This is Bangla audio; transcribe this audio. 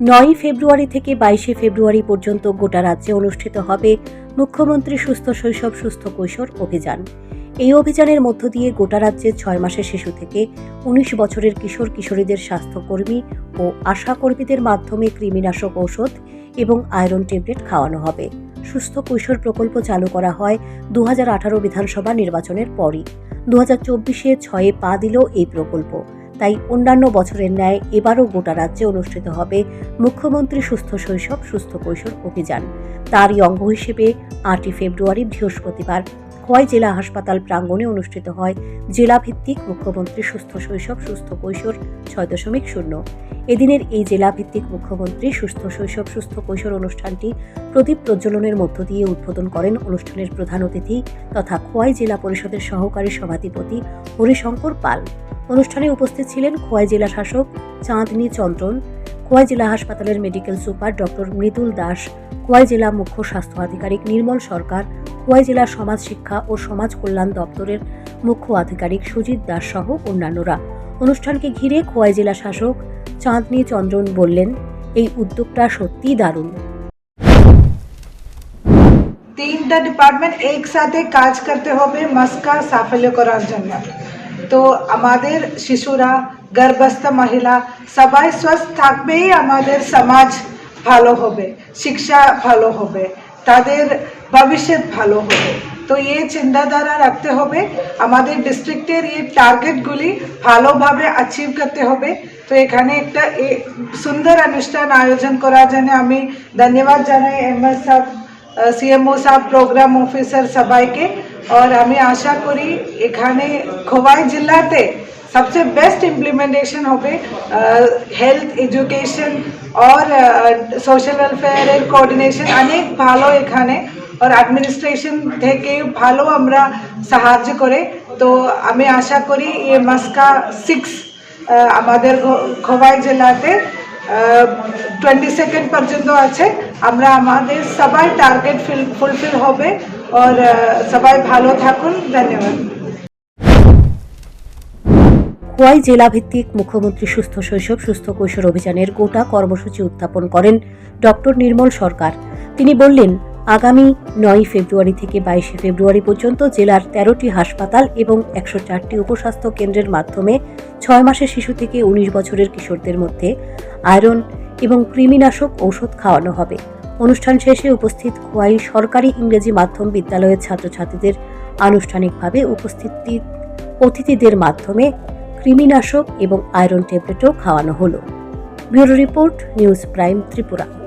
নয়ই ফেব্রুয়ারি থেকে বাইশে ফেব্রুয়ারি পর্যন্ত গোটা রাজ্যে অনুষ্ঠিত হবে মুখ্যমন্ত্রী সুস্থ শৈশব, সুস্থ কৈশোর অভিযান। এই অভিযানের মধ্য দিয়ে গোটা রাজ্যে ছয় মাসের শিশু থেকে উনিশ বছরের কিশোর, কিশোরীদের স্বাস্থ্যকর্মী ও আশাকর্মীদের মাধ্যমে কৃমিনাশক ঔষধ এবং আয়রন ট্যাবলেট খাওয়ানো হবে। সুস্থ কৈশোর প্রকল্প চালু করা হয় দু হাজার আঠারো বিধানসভা নির্বাচনের পরই। দু হাজার চব্বিশে ছয়ে পা দিল এই প্রকল্প। তাই অন্যান্য বছরের ন্যায় এবারও গোটা রাজ্যে অনুষ্ঠিত হবে মুখ্যমন্ত্রী সুস্থ শৈশব, সুস্থ কৈশোর অভিযান। তারই অঙ্গ হিসেবে আটই ফেব্রুয়ারি বৃহস্পতিবার খোয়াই জেলা হাসপাতাল প্রাঙ্গণে অনুষ্ঠিত হয় জেলাভিত্তিক মুখ্যমন্ত্রী সুস্থ শৈশব, সুস্থ কৈশোর ছয় দশমিক শূন্য। এদিনের এই জেলাভিত্তিক মুখ্যমন্ত্রী সুস্থ শৈশব, সুস্থ কৈশোর অনুষ্ঠানটি প্রদীপ প্রজ্বলনের মধ্য দিয়ে উদ্বোধন করেন অনুষ্ঠানের প্রধান অতিথি তথা খোয়াই জেলা পরিষদের সহকারী সভাধিপতি হরিশঙ্কর পাল। অনুষ্ঠানে উপস্থিত ছিলেন খোয়াই জেলা শাসক চাঁদনী চন্দ্রন, খোয়াই জেলা হাসপাতালের medical super doctor Mridul Das, Khowai জেলা মুখ্য স্বাস্থ্য আধিকারিক নির্মল সরকার, খোয়াই জেলা সমাজ শিক্ষা ও সমাজ কল্যাণ দপ্তরের মুখ্য আধিকারিক সুজিত দাস সহ অন্যান্যরা। অনুষ্ঠানকে ঘিরে খোয়াই জেলা শাসক চাঁদনী চন্দ্রন বললেন, এই উদ্যোগটা সত্যিই দারুণ। তিনটা ডিপার্টমেন্ট একসাথে কাজ করতে হবে মাস্কা সাফল্য করার জন্য। তো আমাদের শিশুরা, গর্ভস্থ মহিলা সবাই সুস্থ থাকবেই আমাদের সমাজ ভালো হবে, শিক্ষা ভালো হবে, তাদের ভবিষ্যৎ ভালো হবে। তো এই চিন্তাধারা রাখতে হবে, আমাদের ডিস্ট্রিক্টের এই টার্গেটগুলি ভালোভাবে অ্যাচিভ করতে হবে। তো এখানে একটা সুন্দর অনুষ্ঠান আয়োজন করার জন্য আমি ধন্যবাদ জানাই এম এস সিএমও সাহেব প্রোগ্রাম অফিসার সবাইকে আর আমি আশা করি এখানে খোয়াই জেলাতে সবচেয়ে বেস্ট ইমপ্লিমেন্টেশন হবে হেলথ এডুকেশন আর সোশ্যাল ওয়েলফেয়ারের কোঅর্ডিনেশন অনেক ভালো এখানে আর অ্যাডমিনিস্ট্রেশন থেকে ভালো আমরা সাহায্য করে তো আমি আশা করি এই মাস্কা সিক্স আমাদের খো- খোয়াই জেলাতে টোয়েন্টি সেকেন্ড পর্যন্ত আছে। আমরা আমাদের সবাই টার্গেট ফুলফিল হবে। আর সবাই ভালো থাকুন। ধন্যবাদ। খোয়াই জেলাভিত্তিক মুখ্যমন্ত্রী সুস্থ শৈশব, সুস্থ কৈশোর অভিযানের গোটা কর্মসূচি উত্থাপন করেন ডক্টর নির্মল সরকার। তিনি বললেন আগামী নয় ফেব্রুয়ারি থেকে বাইশে ফেব্রুয়ারি পর্যন্ত জেলার তেরোটি হাসপাতাল এবং একশো চারটি উপস্বাস্থ্য কেন্দ্রের মাধ্যমে ছয় মাসের শিশু থেকে উনিশ বছরের কিশোরদের মধ্যে আয়রন এবং কৃমিনাশক ঔষধ খাওয়ানো হবে। অনুষ্ঠান শেষে উপস্থিত খোয়াই সরকারি ইংরেজি মাধ্যম বিদ্যালয়ের ছাত্রছাত্রীদের আনুষ্ঠানিকভাবে উপস্থিতি অতিথিদের মাধ্যমে কৃমিনাশক এবং আয়রন ট্যাবলেটও খাওয়ানো হলো। Bureau report, news prime Tripura.